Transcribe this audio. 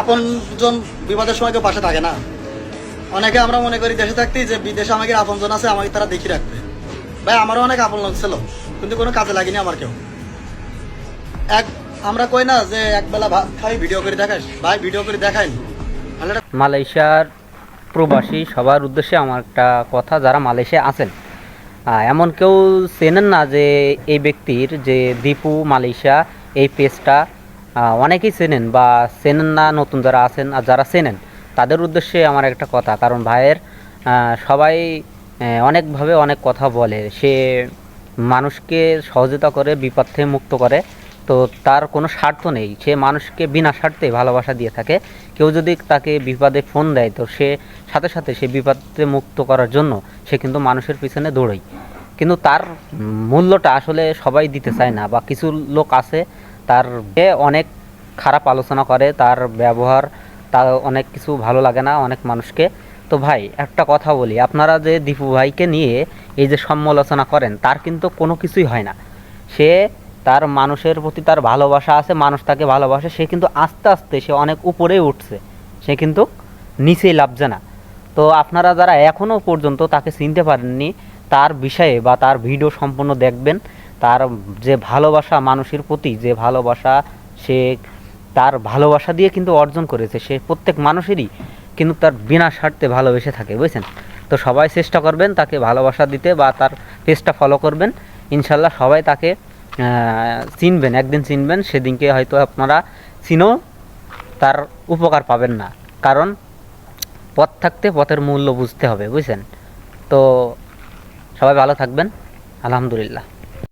আপন জন বিপদের সময় কেউ পাশে থাকে না। অনেকে আমরা মনে করি দেশে থাকতেই যে বিদেশে আমাকে আপন জন আছে, আমাকে তারা দেখি রাখবে। ভাই, আমারও অনেক আপন ছিল, কিন্তু কোনো কাজে লাগেনি আমার কেউ। এক, আমরা কই না যে একবেলা খাই ভিডিও করে দেখাস। ভাই ভিডিও করে দেখাই। মালয়েশিয়ার প্রবাসী সবার উদ্দেশ্যে আমার একটা কথা, যারা মালয়েশিয়া আছেন এমন কেউ চেনেন না যে এই ব্যক্তির, যে দীপু মালয়েশিয়া, এই পেজটা অনেকেই চেনেন বা চেনেন না, নতুন যারা আছেন আর যারা চেনেন, তাদের উদ্দেশ্যে আমার একটা কথা। কারণ ভাইয়ের সবাই অনেকভাবে অনেক কথা বলে। সে মানুষকে সহযোগিতা করে, বিপদ থেকে মুক্ত করে। তো তার কোনো স্বার্থ নেই। সে মানুষকে বিনা স্বার্থে ভালোবাসা দিয়ে থাকে। কেউ যদি তাকে বিপদে ফোন দেয়, তো সে সাথে সাথে সে বিপদে মুক্ত করার জন্য সে কিন্তু মানুষের পিছনে দৌড়ায়। কিন্তু তার মূল্যটা আসলে সবাই দিতে চায় না বা কিছু লোক আছে তার অনেক খারাপ আলোচনা করে, তার ব্যবহার, তার অনেক কিছু ভালো লাগে না অনেক মানুষকে। তো ভাই, একটা কথা বলি, আপনারা যে দীপু ভাইকে নিয়ে এই যে সমালোচনা করেন, তার কিন্তু কোনো কিছুই হয় না। সে তার মানুষের প্রতি তার ভালোবাসা আছে, মানুষ তাকে ভালোবাসে, সে কিন্তু আস্তে আস্তে সে অনেক উপরেই উঠছে। সে কিন্তু নিচেই লাভছে না। তো আপনারা যারা এখনও পর্যন্ত তাকে চিনতে পারেননি, তার বিষয়ে বা তার ভিডিও সম্পূর্ণ দেখবেন। তার যে ভালোবাসা মানুষের প্রতি, যে ভালোবাসা সে তার ভালোবাসা দিয়ে কিন্তু অর্জন করেছে, সে প্রত্যেক মানুষেরই কিন্তু তার বিনা স্বার্থে ভালোবেসে থাকে, বুঝছেন? তো সবাই চেষ্টা করবেন তাকে ভালোবাসা দিতে বা তার পেজটা ফলো করবেন। ইনশাল্লাহ সবাই তাকে চিনবেন, একদিন চিনবেন, সেদিনকে হয়তো আপনারা চিনেও তার উপকার পাবেন না। কারণ পথ থাকতে পথের মূল্য বুঝতে হবে, বুঝছেন? তো সবাই ভালো থাকবেন, আলহামদুলিল্লাহ।